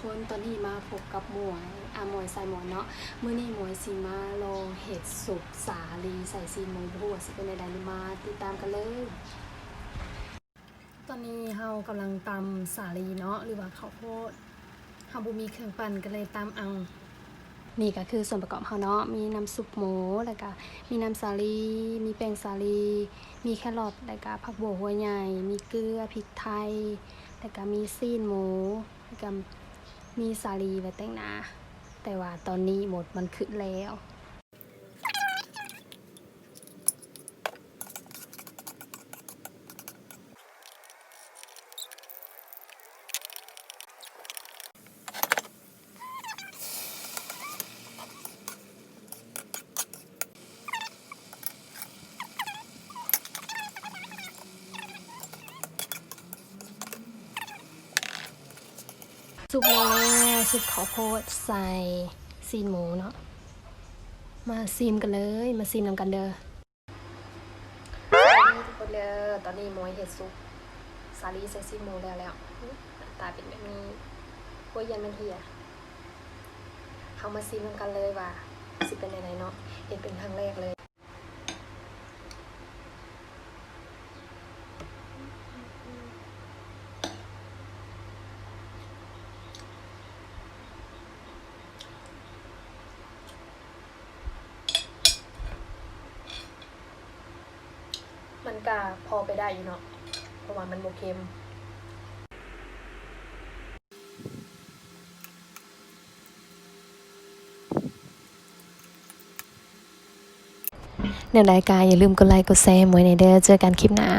คนตอนนี้มาพบกับหมวยอะหมวยใส่หมอนเนาะมื้อนี้หมวยสิมาลองเห็ดสุกสาลีใส่ซีนหมูบัวสิเป็นใดๆนี่มาติดตามกันเลย ตอนนี้เฮากำลังตำสาลีเนาะหรือว่าข้าวโพดเฮาบ่มีเครื่องปั่นก็เลยตำเอานี่ก็คือส่วนประกอบเฮาเนาะ มีน้ำซุปหมู แล้วก็มีน้ำสาลี มีแป้งสาลี มีแครอท แล้วก็ผักบัวหัวใหญ่ มีเกลือ พริกไทย แล้วก็มีซีนหมู แล้วก็ มีสาลีไว้แต่งหน้าแต่ว่าตอนนี้หมดมันขึ้นแล้ว ซุปแล้วซุปข้าวโพดใส่ซีนหมูเนาะมาซีมกันเลยมาซีมนำกันเด้อทุกคนเด้อตอนนี้หมวยเห็ดซุปสาลีใส่ซีนหมูแล้วแล้วตาเป็นแบบนี้พวยยันมันเหี่ยเขามาซีมนำกันเลยว่าสิเป็นยังไงเนาะเห็นเป็นครั้งแรกเลย มันก็พอไปได้อยู่เนาะเพราะว่ามันโมเค็มเดี๋ยวรายการอย่าลืมกดไลค์กดแชร์มวยในเด้อเจอกันคลิปหน้า